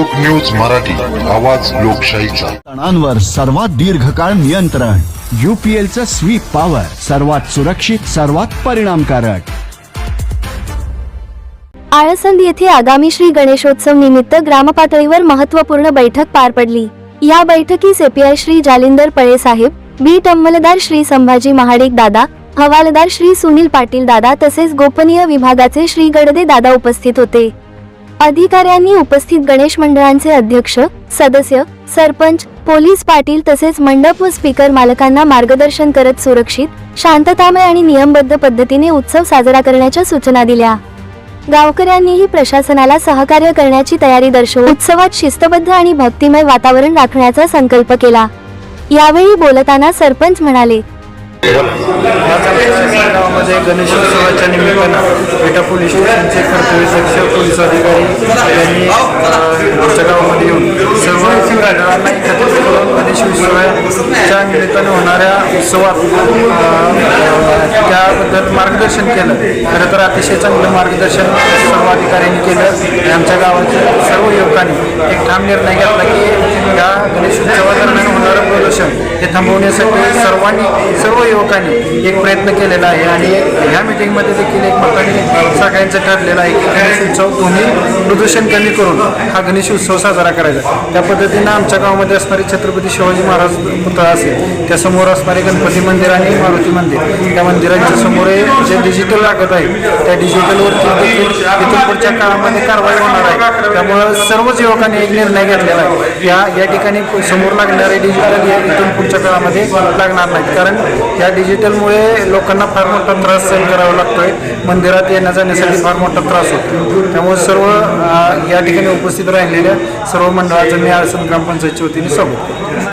लोक न्यूज मराठी आवाज लोकशाहीचा. तणांवर सर्वात दीर्घकाळ नियंत्रण. युपीएलचं स्वीप पॉवर सर्वात सुरक्षित सर्वात परिणामकारक. आळसंद येथे आगामी श्री गणेशोत्सव निमित्त ग्रामपातळीवर महत्त्वपूर्ण बैठक पार पडली. या बैठकीस एपीआय श्री जालिंदर पळे साहेब बीट अंमलदार श्री संभाजी महाडिक दादा हवालदार श्री सुनील पाटील दादा तसेच गोपनीय विभागाचे श्री गडदे दादा उपस्थित होते. अधिकाऱ्यांनी उपस्थित गणेश मंडळांचे अध्यक्ष सदस्य सरपंच पोलीस पाटील तसेच मंडप व स्पीकर मालकांना मार्गदर्शन करत सुरक्षित शांततामय आणि नियमबद्ध पद्धतीने उत्सव साजरा करण्याच्या सूचना दिल्या. गावकऱ्यांनीही प्रशासनाला सहकार्य करण्याची तयारी दर्शवून उत्सवात शिस्तबद्ध आणि भक्तिमय वातावरण राखण्याचा संकल्प केला. यावेळी बोलताना सरपंच म्हणाले गावामध्ये गणेशोत्सवाच्या निमित्तानं विटा पोलीस स्टेशनचे कर्तव्यदक्ष पोलीस अधिकारी यांनी आमच्या गावामध्ये येऊन सर्व मंडळांना एकत्रित करून गणेशोत्सवाच्या निमित्तानं होणाऱ्या उत्सवात त्याबद्दल मार्गदर्शन केलं. खरं तर अतिशय चांगलं मार्गदर्शन सर्व अधिकाऱ्यांनी केलं. आमच्या गावातील सर्व युवकांनी एक ठाम निर्णय घेतला की या गणेशोत्सवादरम्यान होणारं प्रदूषण हे थांबवण्यासाठी सर्वांनी सर्व युवकांनी एक प्रयत्न केलेला आहे आणि ह्या मिटिंगमध्ये देखील एक मताने सगळ्यांचं ठरलेलं आहे की गणेशोत्सव उत्सव दोन्ही प्रदूषण कमी करून हा गणेश उत्सव साजरा करायचा. त्या पद्धतीनं आमच्या गावामध्ये असणारे छत्रपती शिवाजी महाराज पुतळा असेल त्यासमोर असणारे गणपती मंदिर आणि मारुती मंदिर त्या मंदिरांच्या समोर जे डिजिटल लागत आहे त्या डिजिटलवरती देखील इथून पुढच्या काळामध्ये कारवाई होणार आहे. त्यामुळं सर्वच युवकांनी एक निर्णय घेतलेला आहे. या या ठिकाणी समोर लागणारे डिजिटल हे इथून पुढच्या काळामध्ये लागणार नाहीत. कारण या डिजिटलमुळे लोकांना फार मोठा त्रास सहन करावा लागतोय. मंदिरात येण्या जाण्यासाठी फार मोठा त्रास होतो त्यामुळे सर्व या ठिकाणी उपस्थित राहिलेल्या सर्व मंडळाचं मी आळसण ग्रामपंचायतच्या वतीने स्वागत